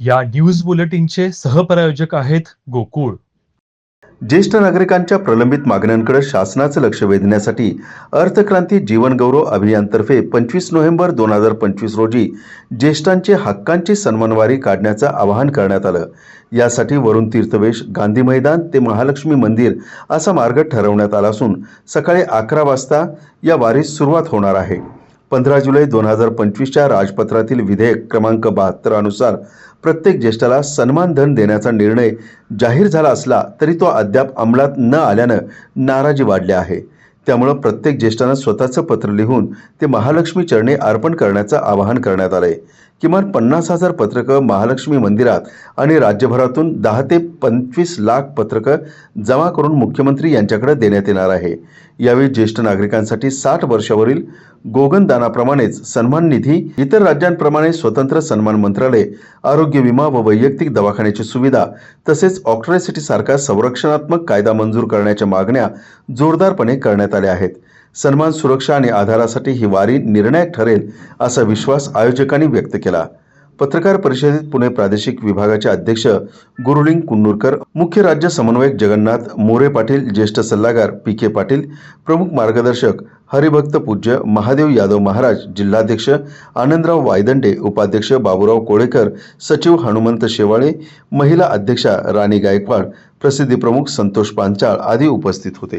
या न्यूज बुलेटिनचे सहप्रायोजक आहेत गोकुळ. ज्येष्ठ नागरिकांच्या प्रलंबित मागण्यांकडे शासनाचं लक्ष वेधण्यासाठी अर्थक्रांती जीवनगौरव अभियानतर्फे पंचवीस नोव्हेंबर दोन हजार पंचवीस रोजी ज्येष्ठांची हक्कांची सन्मानवारी काढण्याचं आवाहन करण्यात आलं. यासाठी वरुण तीर्थवेश गांधी मैदान ते महालक्ष्मी मंदिर असा मार्ग ठरवण्यात आला असून सकाळी अकरा वाजता या वारीस सुरुवात होणार आहे. पंधरा जुलै दोन हजार पंचवीसच्या राजपत्रातील विधेयक क्रमांक बहात्तर अनुसार प्रत्येक ज्येष्ठाला सन्मान धन देण्याचा निर्णय जाहीर झाला असला तरी तो अद्याप अंमलात न आल्यानं नाराजी वाढली आहे. त्यामुळं प्रत्येक ज्येष्ठानं स्वतःचं पत्र लिहून ते महालक्ष्मी चरणी अर्पण करण्याचं आवाहन करण्यात आलंय. किमान पन्नास हजार पत्रकं महालक्ष्मी मंदिरात आणि राज्यभरातून दहा ते पंचवीस लाख पत्रकं जमा करून मुख्यमंत्री यांच्याकडे देण्यात येणार आहे. यावेळी ज्येष्ठ नागरिकांसाठी साठ वर्षावरील गोगनदानाप्रमाणेच सन्मान निधी इतर राज्यांप्रमाणे स्वतंत्र सन्मान मंत्रालय आरोग्य विमा व वैयक्तिक दवाखान्याची सुविधा तसेच ऑक्ट्रॉसिटीसारखा संरक्षणात्मक कायदा मंजूर करण्याच्या मागण्या जोरदारपणे करण्यात आल्या आहेत. सन्मान सुरक्षा आणि आधारासाठी ही वारी निर्णायक ठरेल असा विश्वास आयोजकांनी व्यक्त केला. पत्रकार परिषदेत पुणे प्रादेशिक विभागाचे अध्यक्ष गुरुलिंग कुन्नूरकर मुख्य राज्य समन्वयक जगन्नाथ मोरे पाटील ज्येष्ठ सल्लागार पी के पाटील प्रमुख मार्गदर्शक हरिभक्त पूज्य महादेव यादव महाराज जिल्हाध्यक्ष आनंदराव वायदंडे उपाध्यक्ष बाबूराव कोळेकर सचिव हनुमंत शेवाळे महिला अध्यक्षा राणी गायकवाड प्रसिद्धी प्रमुख संतोष पांचाळ आदी उपस्थित होते.